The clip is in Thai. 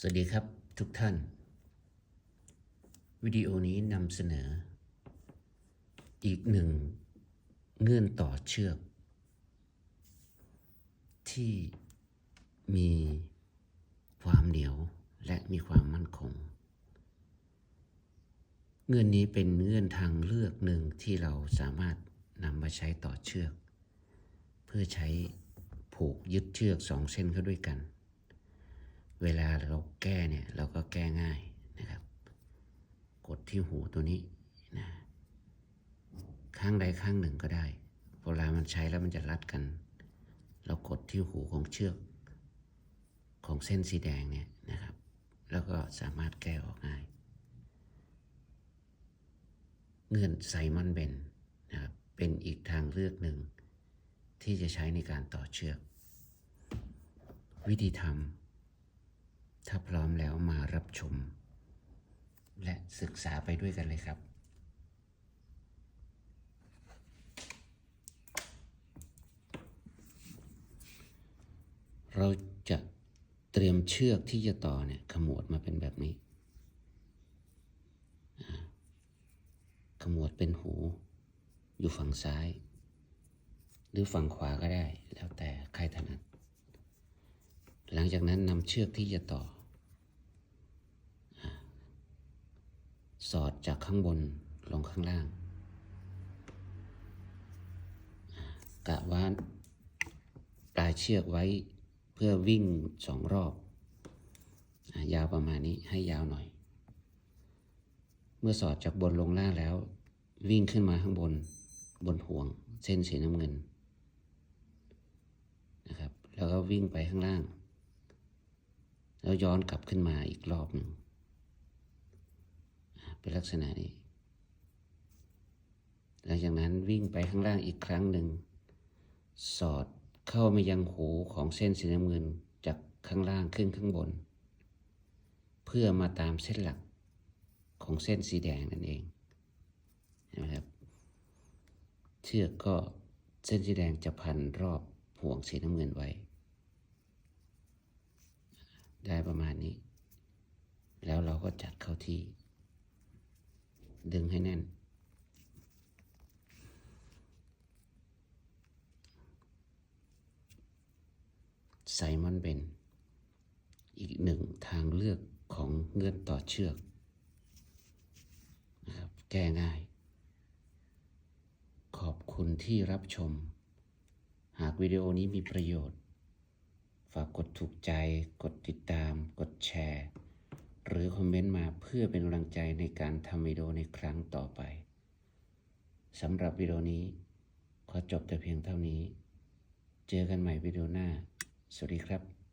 สวัสดีครับทุกท่าน วิดีโอนี้นำเสนอ อีกหนึ่งเงื่อนต่อเชือก ที่มีความเหนียวและมีความมั่นคง เงื่อนนี้เป็นเงื่อนทางเลือกหนึ่งที่เราสามารถนำมาใช้ต่อเชือก เพื่อใช้ผูกยึดเชือกสองเส้นเข้าด้วยกัน เวลาเราแก้เนี่ยเราก็แก้ง่ายนะครับ กดที่หูตัวนี้นะข้างใดข้างหนึ่งก็ได้เวลามันใช้แล้วมันจะรัดกัน เรากดที่หูของเชือกของเส้นสีแดงเนี่ยนะครับ แล้วก็สามารถแก้ออกง่าย เงื่อนไซมอนเบนนะครับเป็นอีกทางเลือกหนึ่งที่จะใช้ในการต่อเชือก วิธีทำ ถ้าพร้อมแล้วมารับชม และศึกษาไปด้วยกันเลยครับเราจะเตรียมเชือกที่จะต่อเนี่ยขมวดมาเป็นแบบนี้ ขมวดเป็นหู อยู่ฝั่งซ้าย หรือฝั่งขวาก็ได้ แล้วแต่ใครถนัด หลังจากนั้นนำเชือกที่จะต่ออ่า สอดจากข้างบนลงข้างล่าง กะว่าปลายเชือกไว้เพื่อวิ่งสองรอบ ยาวประมาณนี้ให้ยาวหน่อย เมื่อสอดจากบนลงล่างแล้ว วิ่งขึ้นมาข้างบนบนห่วงเส้นสีน้ำเงินนะครับแล้วก็วิ่งไปข้างล่าง แล้วย้อนกลับขึ้นมาอีกรอบหนึ่ง เป็นลักษณะนี้ หลังจากนั้นวิ่งไปข้างล่างอีกครั้งหนึ่ง สอดเข้ามายังหูของเส้นสีน้ำเงินจากข้างล่างขึ้นข้างบน เพื่อมาตามเส้นหลักของเส้นสีแดงนั่นเองนไหมครับ เชือกก็เส้นสีแดงจะพันรอบห่วงสีน้ำเงินไว้ ได้ประมาณนี้ แล้วเราก็จัดเข้าที่ ดึงให้แน่น ไซมอนเบนอีกหนึ่งทางเลือกของเงื่อนต่อเชือกนะครับแก้ง่าย ขอบคุณที่รับชม หากวิดีโอนี้มีประโยชน์ ฝากกดถูกใจ กดติดตาม กดแชร์ หรือคอมเมนต์มาเพื่อเป็นกำลังใจในการทำวิดีโอในครั้งต่อไปสำหรับวิดีโอนี้ ขอจบแต่เพียงเท่านี้ เจอกันใหม่วิดีโอหน้า สวัสดีครับ